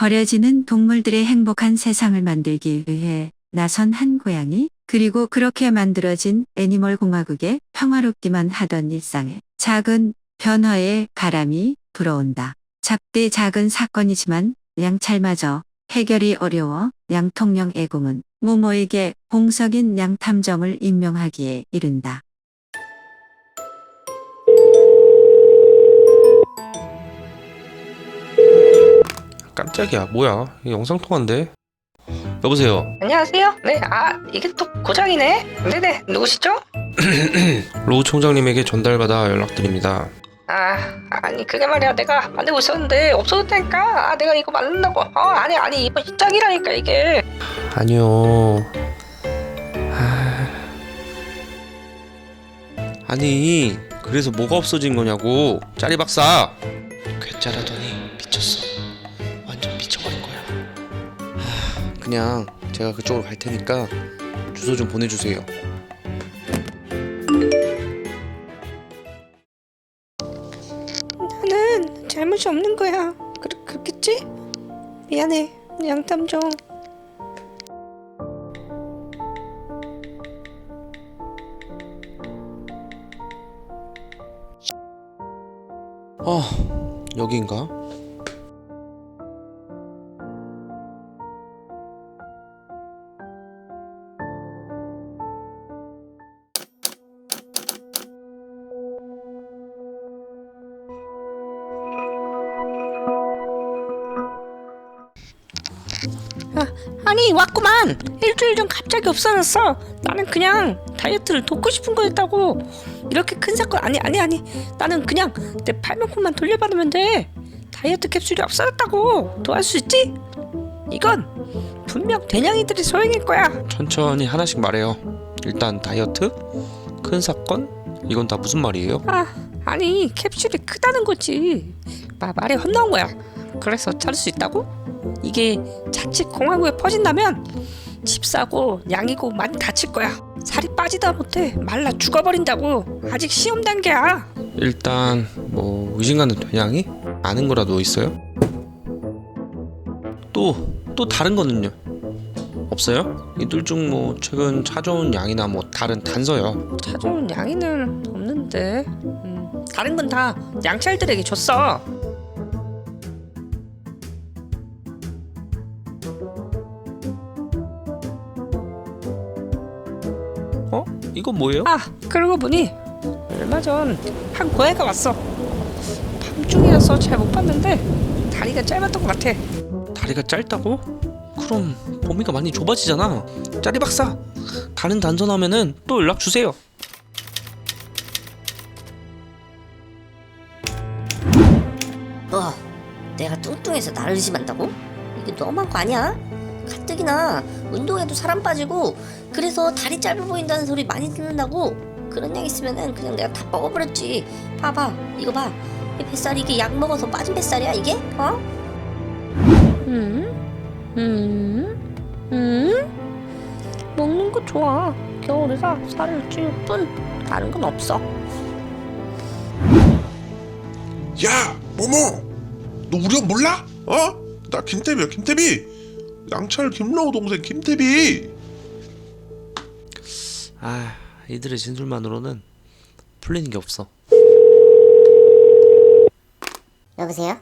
버려지는 동물들의 행복한 세상을 만들기 위해 나선 한 고양이 그리고 그렇게 만들어진 애니멀 공화국의 평화롭기만 하던 일상에 작은 변화의 바람이 불어온다. 작디 작은 사건이지만 양찰마저 해결이 어려워 양통령 애공은 모모에게 공석인 양탐정을 임명하기에 이른다. 깜짝이야 뭐야 영상통화인데 여보세요 안녕하세요. 네, 아 이게 또 고장이네. 네네, 누구시죠? 로우 총장님에게 전달받아 연락드립니다 아, 아니 그게 말이야. 내가 만들고 있었는데 없어졌다니까. 아, 내가 이거 만든다고. 어, 아니 아니 이거 시작이라니까 이게. 아니요 아... 아니 그래서 뭐가 없어진 거냐고 짜리 박사 괴짜라더니 미쳤어 그냥 제가 그쪽으로 갈 테니까 주소 좀 보내주세요 나는 잘못이 없는 거야. 그, 그렇겠지? 미안해, 양탐정. 아 여기인가? 아 니 왔구만. 일주일 전 갑자기 없어졌어. 나는 그냥 다이어트를 돕고 싶은 거였다고. 이렇게 큰 사건 아니 아니 아니. 나는 그냥 내 팔명품만 돌려받으면 돼. 다이어트 캡슐이 없어졌다고. 도와줄 수 있지? 이건 분명 대냥이들이 소행일 거야. 천천히 하나씩 말해요. 일단 다이어트, 큰 사건, 이건 다 무슨 말이에요? 아 아니 캡슐이 크다는 거지. 마, 말이 헛나온 거야. 그래서 찾을 수 있다고? 이게 자칫 공화국에 퍼진다면 집 사고 양이고 많이 다칠 거야. 살이 빠지다 못해 말라 죽어버린다고. 아직 시험 단계야. 일단 뭐 의심가는 된양이 아는 거라도 있어요? 또 또 다른 거는요? 없어요? 이둘중뭐 최근 찾아온 양이나 뭐 다른 단서요. 찾아온 양이는 없는데. 음, 다른 건 다 양찰들에게 줬어. 이건 뭐예요? 아 그러고 보니 얼마 전 한 고양이가 왔어 밤중이라서 잘 못 봤는데 다리가 짧았던 것 같아 다리가 짧다고? 그럼 범위가 많이 좁아지잖아. 짜리 박사. 다른 나면은 또 연락 주세요. 뭐 내가 뚱뚱해서 나를 의심한다고? 이게 너무한 거 아니야? 가뜩이나 운동해도 사람 빠지고 그래서 다리 짧아 보인다는 소리 많이 듣는다고 그런 양 있으면은 그냥 내가 다 먹어버렸지 봐봐 이거 봐 이 뱃살이 이게 약 먹어서 빠진 뱃살이야 이게? 어? 음? 음? 음? 먹는 거 좋아 겨울이라 살을 찔뿐 다른 건 없어 야, 모모, 너 우리 형 몰라? 어? 나 김태비야, 김태비. 양철 김라우 동생 김태비. 아, 이들의 진술만으로는 풀리는 게 없어. 여보세요?